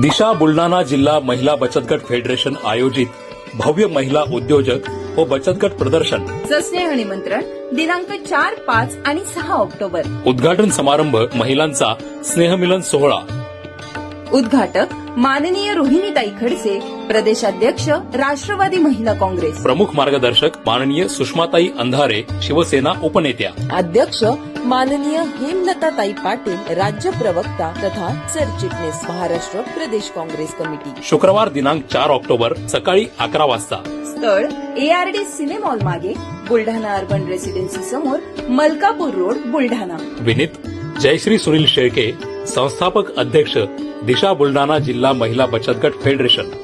दिशा बुलढाणा जिल्हा महिला बचत गट फेडरेशन आयोजित भव्य महिला उद्योजक व बचत गट प्रदर्शन. चं स्नेह निमंत्रण दिनांक चार पाच आणि सहा ऑक्टोबर. उद्घाटन समारंभ महिलांचा स्नेहमिलन सोहळा. उद्घाटक माननीय रोहिणीताई खडसे प्रदेशाध्यक्ष राष्ट्रवादी महिला काँग्रेस. प्रमुख मार्गदर्शक माननीय सुषमाताई अंधारे शिवसेना उपनेत्या. अध्यक्ष माननीय हेमलताताई पाटील राज्य प्रवक्ता तथा सरचिटणीस महाराष्ट्र प्रदेश काँग्रेस कमिटी. शुक्रवार दिनांक चार ऑक्टोबर सकाळी अकरा वाजता. स्थळ एआरडी सिनेमॉल मागे बुलढाणा अर्बन रेसिडेन्सी समोर मलकापूर रोड बुलढाणा. विनीत जयश्री सुनील शेळके संस्थापक अध्यक्ष दिशा बुलढाणा जिल्हा महिला बचत गट federation.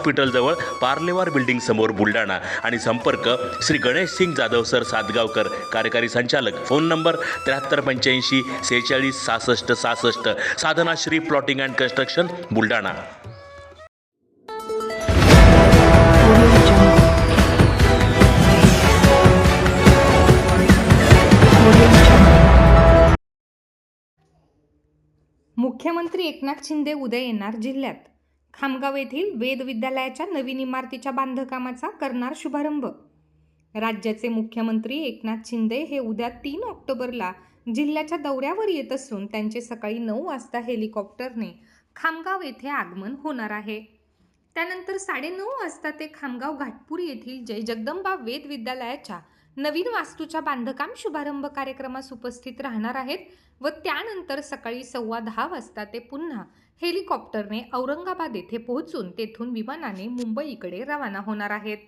हॉस्पिटलजवळ पार्लेवार बिल्डिंग समोर बुलढाणा. आणि संपर्क श्री गणेश सिंग जाधव सर सातगावकर कार्यकारी संचालक. फोन नंबर त्र्याहत्तर पंच्याऐंशी सेहेचाळीस सहासष्ट सहासष्ट. Sadhanashree plotting and construction Buldhana. मुख्यमंत्री एकनाथ शिंदे उद्या येणार जिल्ह्यात. खामगाव येथील वेद विद्यालयाच्या नवीन इमारतीच्या बांधकामाचा करणार शुभारंभ. राज्याचे मुख्यमंत्री एकनाथ शिंदे हे उद्या तीन ऑक्टोबरला जिल्ह्याच्या दौऱ्यावर येत असून त्यांचे सकाळी नऊ वाजता हेलिकॉप्टरने खामगाव येथे आगमन होणार आहे. त्यानंतर साडेनऊ वाजता ते खामगाव घाटपूर येथील जय जगदंबा वेद विद्यालयाच्या नवीन वास्तूच्या बांधकाम शुभारंभ कार्यक्रमास उपस्थित राहणार आहेत व त्यानंतर सकाळी सव्वा दहा वाजता ते पुन्हा हेलिकॉप्टरने औरंगाबाद येथे पोहोचून तेथून विमानाने मुंबईकडे रवाना होणार आहेत.